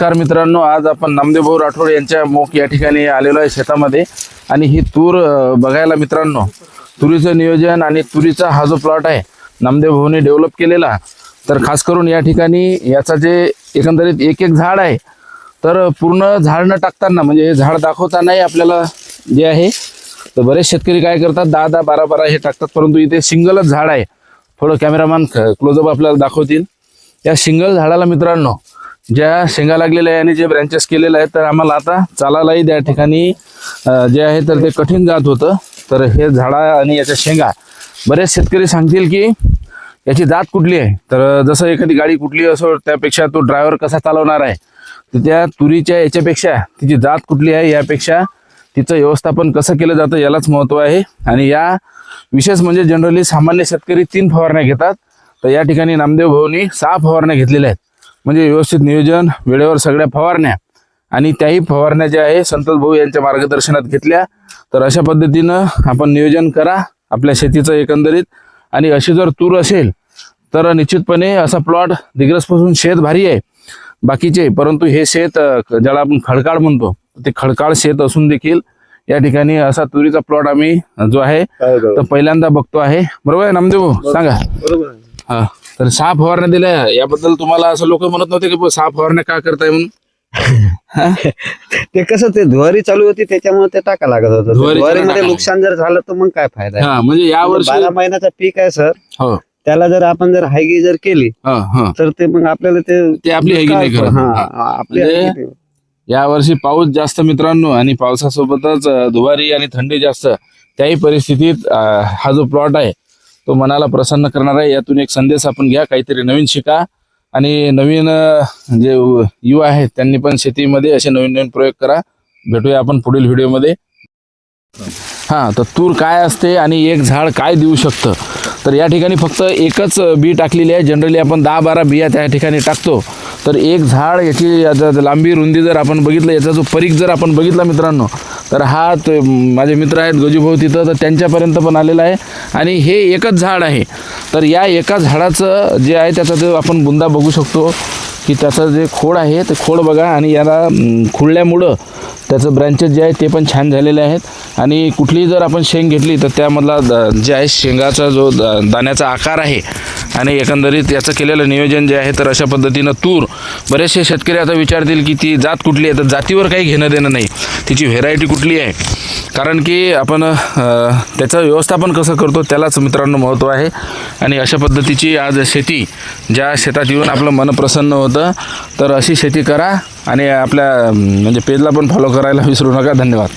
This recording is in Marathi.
नमस्कार मित्रांनो आज आपण नामदेवभाऊ राठोड यांच्या मोक या ठिकाणी आलेलो आहे शेतामध्ये. आणि ही तूर बघायला मित्रांनो तुरीचं नियोजन आणि तुरीचा हा जो प्लॉट आहे नामदेव भाऊने डेव्हलप केलेला तर खास करून या ठिकाणी याचा जे एकंदरीत एक एक झाड आहे तर पूर्ण झाड न टाकताना म्हणजे हे झाड दाखवतानाही आपल्याला जे आहे तर बरेच शेतकरी काय करतात दहा दहा बारा बारा हे टाकतात परंतु इथे सिंगलच झाड आहे. थोडं कॅमेरामॅन क्लोजअप आपल्याला दाखवतील. या सिंगल झाडाला मित्रांनो ज्या शेंगा लागलेल्या आहे आणि जे ब्रँचेस केलेले आहेत तर आम्हाला आता चालायलाही त्या ठिकाणी. जे आहे तर ते कठीण जात होतं. तर हे झाडा आणि याच्या शेंगा बरेच शेतकरी सांगतील की याची जात कुठली आहे? तर जसं एखादी गाडी कुठली असो त्यापेक्षा तो ड्रायव्हर कसा चालवणार आहे? तर त्या तुरीच्या याच्यापेक्षा तिची जात कुठली आहे यापेक्षा तिचं व्यवस्थापन कसं केलं जातं यालाच महत्त्व आहे. आणि या विशेष म्हणजे जनरली सामान्य शेतकरी तीन फवारण्या घेतात. तर या ठिकाणी नामदेव भाऊनी सहा फवारण्या घेतलेल्या आहेत. म्हणजे व्यवस्थित नियोजन वेळेवर सगळ्या फवारण्या आणि त्याही फवारण्या ज्या आहे संतोष भाऊ यांच्या मार्गदर्शनात घेतल्या. तर अशा पद्धतीनं आपण नियोजन करा आपल्या शेतीचं एकंदरीत. आणि अशी जर तूर असेल तर निश्चितपणे असा प्लॉट दिग्रसपासून शेत भारी आहे. बाकीचे परंतु हे शेत ज्याला आपण खडकाळ म्हणतो ते खडकाळ शेत असून देखील या ठिकाणी असा तुरीचा प्लॉट आम्ही जो आहे तर पहिल्यांदा बघतो आहे. बरोबर आहे नामदेव? सांगा. बरोबर. हा. तर सहा फवारण्या दिल्या. याबद्दल तुम्हाला असं लोक म्हणत नव्हते की सहा फवारण्या का करताय म्हणून? ते कसं ते धुवारी चालू होती त्याच्यामुळे ते टाका लागत होतं. धुवारी धुवारीमध्ये. नुकसान जर झालं तर मग काय फायदा हा म्हणजे या वर्षी बारा महिन्याचा पीक आहे सर. हो. त्याला जर आपण जर हायगी जर केली हा हा. तर ते मग आपल्याला ते ते आपली हायगी नाही करत. हा, हा. आपली म्हणजे- या वर्षी पाऊस जास्त मित्रांनो आणि पावसासोबतच अं, धुवारी आणि थंडी जास्त त्याही परिस्थितीत अं, हा जो प्लॉट आहे तो मनाला प्रसन्न करणार आहे. यातून एक संदेश आपण घ्या. काहीतरी नवीन शिका. आणि नवीन जे युवा आहेत त्यांनी पण शेतीमध्ये असे नवीन नवीन प्रयोग करा. भेटूया आपण पुढील व्हिडिओमध्ये. हा तर तूर काय असते आणि एक झाड काय देऊ शकतं? तर या ठिकाणी फक्त एकच बी टाकलेली आहे. जनरली आपण दहा बारा बिया त्या ठिकाणी टाकतो. तर एक झाड याची लांबी रुंदी जर आपण बघितलं याचा जो परीख जर आपण बघितला मित्रांनो तर हा त- माझे मित्र आहेत गजूभाऊ तिथं तर त्यांच्यापर्यंत पण आलेला आहे. आणि हे एकच झाड आहे. तर या एका झाडाचं जे आहे त्याचा जो आपण बुंदा बघू शकतो की त्याचं जे खोड आहे ते खोड बघा आणि याला खुळल्यामुळं खुडल्यामुळं त्याचं ब्रँचेस जे आहे ते पण छान झालेले आहेत. आणि कुठलीही जर आपण शेंग घेतली तर त्यामधला द- जे आहे शेंगाचा जो दाण्याचा आकार आहे आणि एकंदरीत याचं केलेलं नियोजन जे आहे तर अशा पद्धतीनं तूर बरेचसे शेतकरी आता विचारतील की ती जात कुठली आहे? तर जातीवर काही घेणं देणं नाही. तिची व्हेरायटी कुठली आहे? कारण की आपण त्याचं व्यवस्थापन कसं करतो त्यालाच मित्रांनो महत्त्व आहे. आणि अशा पद्धतीची आज शेती ज्या शेतात येऊन आपलं मन प्रसन्न होतं तर अशी शेती करा आणि आपल्या म्हणजे पेजला पण फॉलो करायला विसरू नका. धन्यवाद.